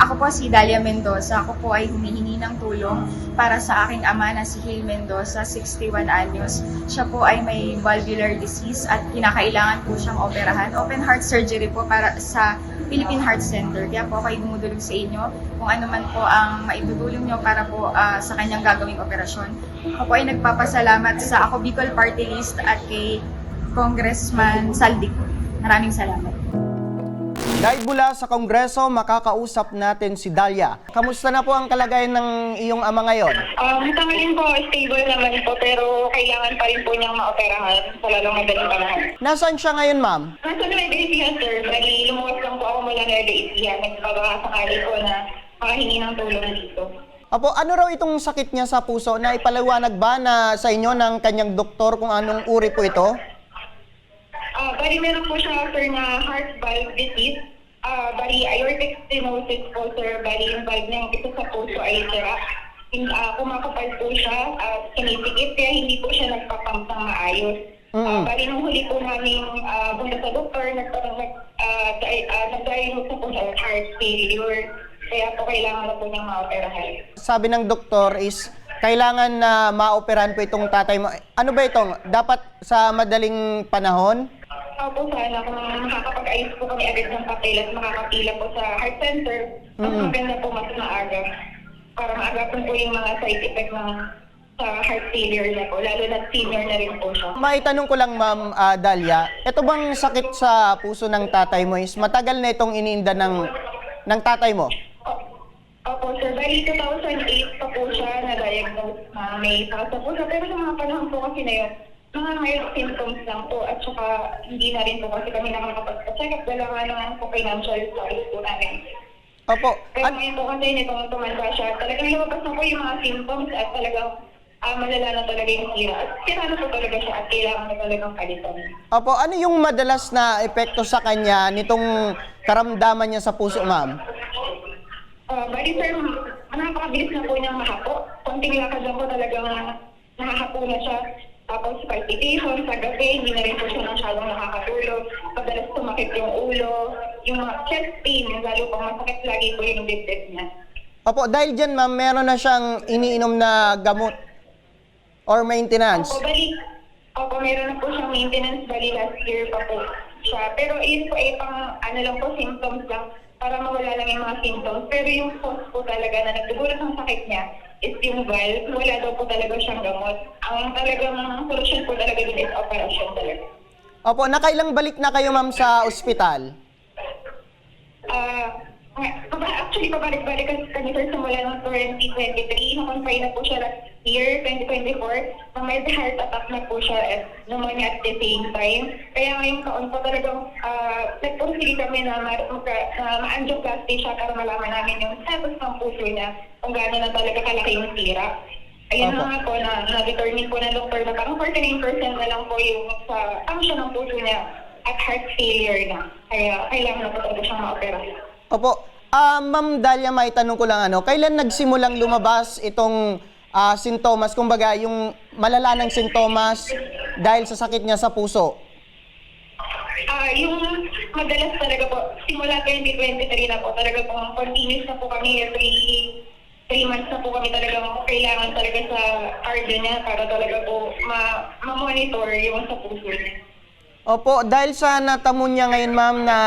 Ako po si Dalia Mendoza. Ako po ay humihingi ng tulong para sa aking ama na si Hale Mendoza, 61 anyos. Siya po ay may valvular disease at kinakailangan po siyang operahan. Open heart surgery po para sa Philippine Heart Center. Kaya po ako ay dumudulog sa inyo kung ano man po ang maitutulong nyo para po ah, sa kanyang gagawing operasyon. Ako po ay nagpapasalamat sa ako Bicol Party List at kay Congressman Saldico. Maraming salamat. Dahil mula sa Kongreso, makakausap natin si Dalia. Kamusta na po ang kalagayan ng iyong ama ngayon? Um, sa ngayon po, stable naman po, pero kailangan pa rin po niyang maoperahan sa lalong madaling panahon. Nasaan siya ngayon, ma'am? Nasa Nueva Ecija, sir. Bali, lumuwas lang po ako mula Nueva Ecija. Nagbabaka sakali po na makahingi ng tulong dito. Apo, ano raw itong sakit niya sa puso? Na ipaliwanag ba na sa inyo ng kanyang doktor kung anong uri po ito? Ah, bali, meron po siya, sir, na heart valve disease. Ah, bali, aortic stenosis po, sir. Bali, yung valve niyang isa sa puso ay sira. In, ah, kumakapal po siya at sinisikip, kaya hindi po siya nagpapump ng maayos. Mm. Ah, bali, nung huli po namin uh, punta sa doktor, nagparang nag, uh, ah, nag-diagnose na po ng heart failure. Kaya po kailangan na po niyang maoperahan. Sabi ng doktor is kailangan na maoperahan po itong tatay mo. Ano ba itong? Dapat sa madaling panahon? Opo, sana kung makakapag-ayos po kami agad ng papel at makakapila po sa heart center, mas Mm. maganda po mas maaga. Para maagapan po yung mga side effect ng sa heart failure na po, lalo na senior na rin po siya. Maitanong ko lang, ma'am ah, Dalia, ito bang sakit sa puso ng tatay mo is matagal na itong iniinda ng, ng tatay mo? Opo, sir. Bali, 2008 pa po siya na-diagnose na may sakit sa puso. Pero sa mga panahon po kasi na yun, mga mild symptoms lang po at saka hindi na rin po kasi kami nakakapag-check up. Dala nga naman po financial status po namin. Opo. Pero An- ngayon po kasi nitong tumanda siya, talagang lumabas na po yung mga symptoms at talagang ah, malala na talaga yung sira. At sira na po talaga siya at kailangan na talagang palitan. Opo, ano yung madalas na epekto sa kanya nitong karamdaman niya sa puso, ma'am? Uh, bali sir, napakabilis na po niyang mahapo. Konting lakad lang po talagang nahahapo na siya. Tapos palpitation sa gabi, hindi na rin po siya masyadong nakakatulog. Madalas tumakit yung ulo, yung mga chest pain, lalo pang masakit lagi po yung dibdib niya. Opo, dahil dyan, ma'am, meron na siyang iniinom na gamot or maintenance. Opo, bali, opo, meron na po siyang maintenance, bali last year pa po siya. Pero yun po ay pang, ano lang po, symptoms lang, para mawala lang yung mga symptoms. Pero yung cause po talaga na nagdugulot ng sakit niya is yung valve. Wala daw po talaga siyang gamot. Ang talagang solusyon po talaga din is operation talaga. Opo, nakailang balik na kayo, ma'am, sa ospital? Ah, paba- actually, pabalik-balik kasi kami sir simula ng 2023. Na-confine na po siya last year, 2024. Na may heart attack na po siya at pneumonia at the same time. Kaya ngayong taon po talagang uh, nagpursige kami na, ma- magka- na ma-angioplasty siya para malaman namin yung status ng puso niya kung gaano na talaga kalaki yung tira. Ayun na nga po na na-determine po ng doktor na parang 49% na lang po yung sa function ng puso niya at heart failure na. Kaya kailangan na po talaga siyang ma-opera. Opo. Ah, ma'am Dalia, may tanong ko lang ano, kailan nagsimulang lumabas itong ah, sintomas, kumbaga yung malala ng sintomas dahil sa sakit niya sa puso? Ah, yung madalas talaga po, simula 2023 na po, talaga po, continuous na po kami every three months na po kami talaga kailangan talaga sa cardio niya para talaga po ma- ma-monitor yung sa puso niya. Opo, dahil sa natamo niya ngayon, ma'am, na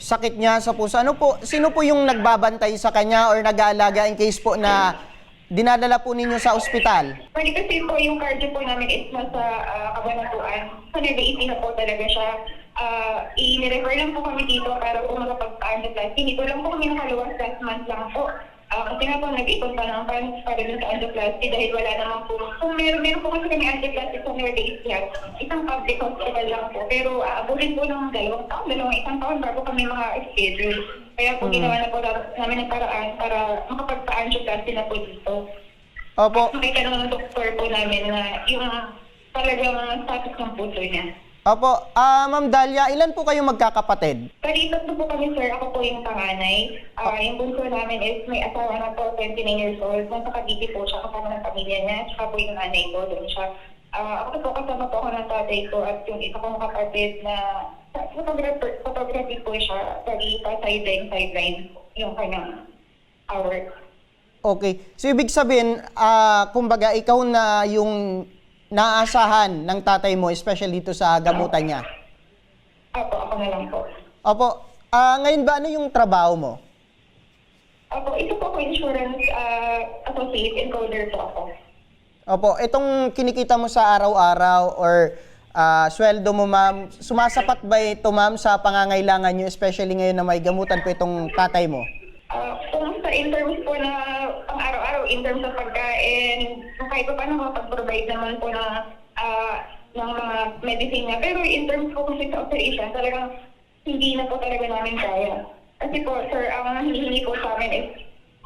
sakit niya sa puso, ano po, sino po yung nagbabantay sa kanya or nag-aalaga in case po na dinadala po ninyo sa ospital? Bali kasi po yung cardio po namin is nasa uh, kabanatuan. Sa Nueva Ecija po talaga siya. Uh, i-refer lang po kami dito para po makapagpa-angioplasty. Hindi ko lang po kami nakaluwas last month lang po. Ah, kasi nga po nag-ipon pa ng funds para dun sa angioplasty dahil wala naman po. Kung meron, meron po kasi kami angioplasty sa Nueva Ecija, isang public hospital lang po. Pero aabutin po ng dalawang taon, dalawang isang taon bago kami maka-schedule. Kaya po ginawa na po namin ng paraan para makapagpa-angioplasty na po dito. Opo, Makita naman ng doktor po namin na yung talagang status ng puso niya. Opo. Ah, ma'am Dalia, ilan po kayo magkakapatid? Bali, tatlo po kami, sir. Ako po yung panganay. Ah, yung bunso namin is may asawa na po, 29 years old. Nasa Cavite po siya, kasama ng pamilya niya. Tsaka po yung nanay ko, doon siya. Ah, ako po, kasama po ako ng tatay ko at yung isa kong kapatid na photographer, photography po siya. Bali, pa sideline, sideline yung kanyang hours. Okay. So, ibig sabihin, ah, kumbaga, ikaw na yung naasahan ng tatay mo, especially dito sa gamutan niya. Opo, ako na lang po. Opo. Ah, ngayon ba, ano yung trabaho mo? Opo, ito po ako insurance uh, associate encoder po ako. Opo, itong kinikita mo sa araw-araw or ah, sweldo mo, ma'am, sumasapat ba ito, ma'am, sa pangangailangan nyo, especially ngayon na may gamutan po itong tatay mo? Uh, in terms po na pang araw-araw, in terms of pagkain, kahit pa paano makapag-provide naman po ng, ah, ng mga medicine niya. Pero in terms po kasi sa operation, talagang hindi na po talaga namin kaya. Kasi po, sir, ang hinihingi po sa amin is,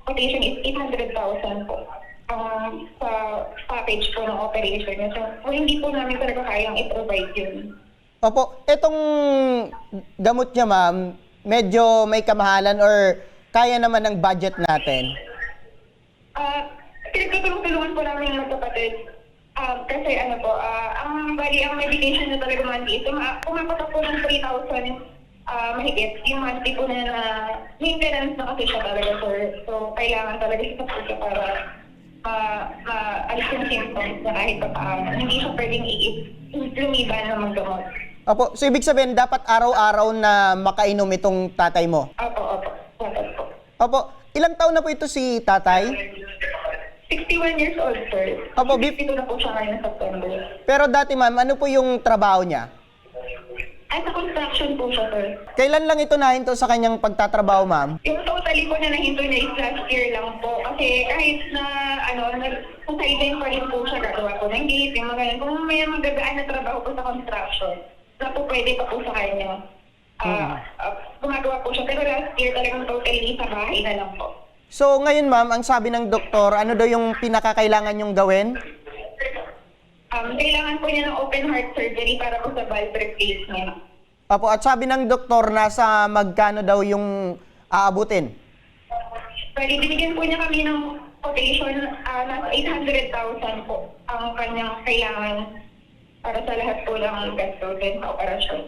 quotation is 800,000 po ang sa package po ng operation niya. So, so, hindi po namin talaga kayang i-provide yun. Opo, itong gamot niya, ma'am, medyo may kamahalan or kaya naman ng budget natin. Ah, pinagtutulong-tulungan po namin yung magkapatid. Ah, kasi ano po, ah, ang bali, ang medication na talaga monthly, tuma- pumapatak po ng 3,000 ah, mahigit. Yung monthly po na, na maintenance na kasi siya talaga, sir. So, kailangan talaga siya po siya para ma ma-alis yung symptoms na kahit pa paano. Hindi siya pwedeng i- lumiban na maggamot. Opo, so ibig sabihin, dapat araw-araw na makainom itong tatay mo. Opo. Opo, ilang taon na po ito si tatay? 61 years old, sir. Opo, 52 na po siya ngayon sa September. Pero dati, ma'am, ano po yung trabaho niya? Ay, sa construction po siya, sir. Kailan lang ito nahinto sa kanyang pagtatrabaho, ma'am? Yung totally po na nahinto niya is last year lang po. Kasi kahit na, ano, nag, sa sideline pa rin po siya gagawa po ng gate, yung mga ganun. Kung may magagaan na trabaho po sa construction, na po pwede pa po sa kanya. Ah, ah, gumagawa po siya. Pero last year talagang totally sa bahay na lang po. So ngayon, ma'am, ang sabi ng doktor, ano daw yung pinakakailangan yung gawin? Um, kailangan po niya ng open heart surgery para po sa valve replacement. Opo, at sabi ng doktor, nasa magkano daw yung aabutin? Bali, binigyan po niya kami ng quotation ah, nasa 800,000 po ang kanyang kailangan para sa lahat po ng gastusin sa operasyon.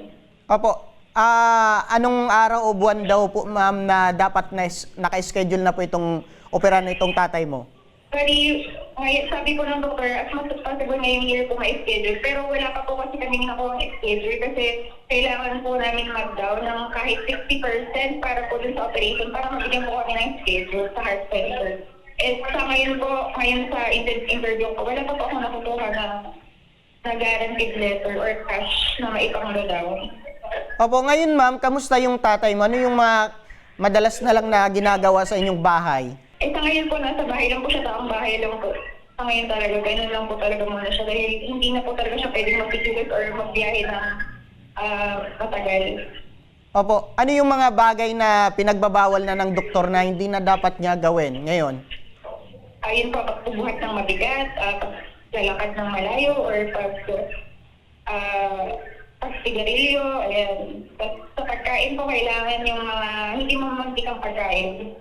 Opo, ah anong araw o buwan daw po, ma'am, na dapat na naka-schedule na po itong opera na itong tatay mo? Bali, ngayon, sabi po ng doktor, as much as possible ngayong year po ma-schedule. Pero wala pa po kasi kami nakuha ang schedule kasi kailangan po namin mag-down ng kahit 60% para po dun sa operation para mabigyan po kami ng schedule sa heart center. Eh, sa ngayon po, ngayon sa inter- interview ko, wala pa po ako nakukuha na, na guaranteed letter or cash na maipanglo down. Opo, ngayon ma'am, kamusta yung tatay mo? Ano yung mga madalas na lang na ginagawa sa inyong bahay? Eh, sa ngayon po, nasa bahay lang po siya, taong bahay lang po. Sa ngayon talaga, ganun lang po talaga muna siya. Dahil hindi na po talaga siya pwedeng magpipigil or magbiyahe ng ah, matagal. Opo, ano yung mga bagay na pinagbabawal na ng doktor na hindi na dapat niya gawin ngayon? Ayun po, pagbubuhat ng mabigat, uh, paglalakad ng malayo, or pag uh, pagsigarilyo, ayan. Tapos sa pagkain po, kailangan yung mga hindi mamantikang pagkain.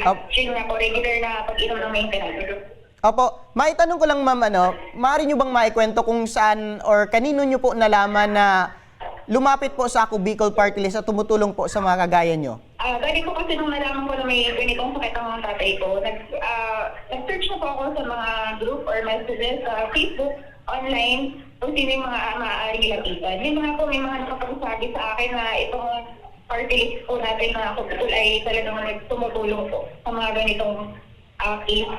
Up. Yun na po, regular na pag-inom ng maintenance. Opo, maitanong ko lang ma'am, ano, maaari nyo bang maikwento kung saan or kanino nyo po nalaman na lumapit po sa ako Bicol Party List at tumutulong po sa mga kagaya nyo? Ah, dahil po kasi nung nalaman ko na may ganitong sakit ang mga tatay ko, nag, ah, nag-search na po ako sa mga group or messages sa Facebook, online, kung sino yung mga maaaring lapitan. May mga po, may mga nakapagsabi sa akin na itong party list po natin na Kupul ay talagang nagtumutulong po sa mga ganitong ah, case.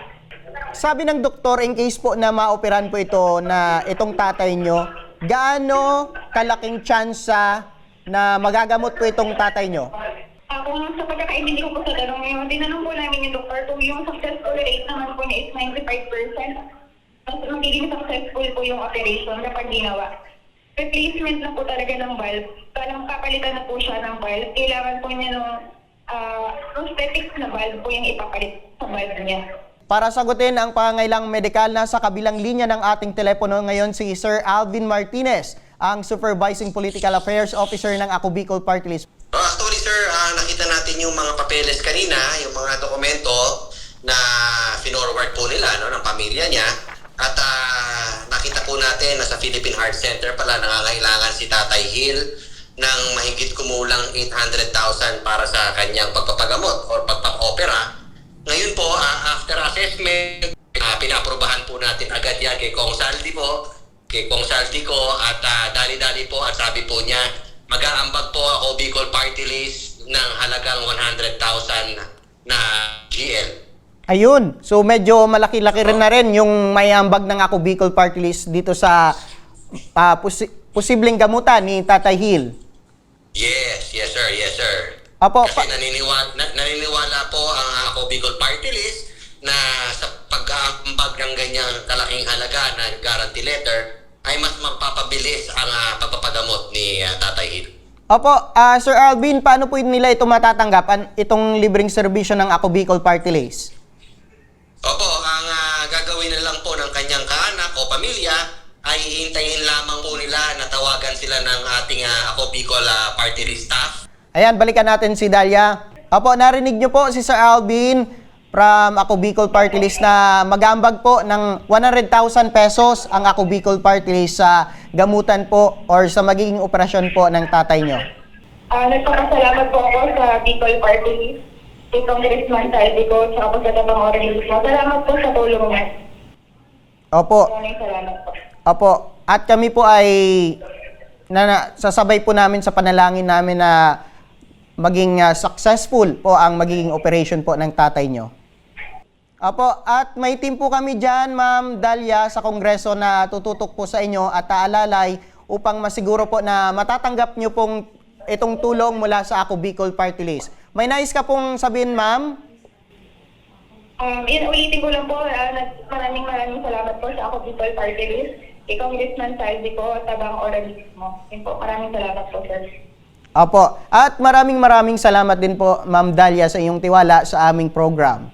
Sabi ng doktor, in case po na maoperan po ito na itong tatay nyo, gaano kalaking tsansa na magagamot po itong tatay nyo? Ah, kung sa pagkakaintindi ko po sa tanong ngayon, tinanong po namin yung doktor kung yung successful rate naman po niya is 95%. Mas magiging successful po yung operation kapag ginawa. Replacement na po talaga ng valve. Talang papalitan na po siya ng valve. Kailangan po niya ng uh, prosthetics na valve po yung ipapalit sa valve niya. Para sagutin ang pangailang medikal na sa kabilang linya ng ating telepono ngayon si Sir Alvin Martinez, ang Supervising Political Affairs Officer ng Ako Bicol Party List. Oh, actually, sir, ah, nakita natin yung mga papeles kanina, yung mga dokumento na finorward po nila no, ng pamilya niya. At ah, nakita po natin na sa Philippine Heart Center pala nangangailangan si Tatay Hill ng mahigit kumulang 800,000 para sa kanyang pagpapagamot or pagpapopera. Ngayon po, ah, after assessment, uh, pinaprobahan po natin agad yan kay Kong Saldi po, kay Kong Saldi ko at ah, dali-dali po at sabi po niya, mag-aambag po ako Bicol Party List ng halagang 100,000 na GL. Ayun. So medyo malaki-laki rin na rin yung may ambag ng ako Bicol Party List dito sa ah, posi- posibleng gamutan ni Tatay Hill. Yes, yes sir, yes sir. Apo, Kasi pa- naniniwala, na, naniniwala po ang ako Bicol Party List na sa pag-aambag ng ganyang kalaking halaga na guarantee letter ay mas magpapabilis ang ah, pagpapagamot ni ah, Tatay Hill. Opo, ah, Sir Alvin, paano po nila ito matatanggap, an- itong libreng serbisyo ng Ako Bicol Party List? Opo, ang ah, gagawin na lang po ng kanyang kaanak o pamilya ay hintayin lamang po nila na tawagan sila ng ating ah, ako Bicol ah, Party List staff Ayan, balikan natin si Dalia. Opo, narinig niyo po si Sir Alvin from Ako Bicol Party List na mag-ambag po ng 100,000 pesos ang Ako Bicol Party List sa gamutan po or sa magiging operasyon po ng tatay niyo. Ah, nagpapasalamat po ako sa Bicol Party List, kay Congressman Saldi ko, sa po sa Tabang Orange mo. Salamat po sa tulong niya. Opo, Maraming salamat po. Opo, at kami po ay na, na- sasabay po namin sa panalangin namin na maging ah, successful po ang magiging operation po ng tatay nyo. Opo, at may team po kami dyan, Ma'am Dalia, sa Kongreso na tututok po sa inyo at taalalay upang masiguro po na matatanggap nyo pong itong tulong mula sa Ako Bicol Party List. May nais ka pong sabihin, Ma'am? Um, yun, ulitin ko lang po, nag- maraming maraming salamat po sa ako Bicol Party List, kay Congressman Saldi ko, Tabang Orange mo. Yun po, maraming salamat po, sir. Opo, at maraming maraming salamat din po, Ma'am Dalia, sa iyong tiwala sa aming program.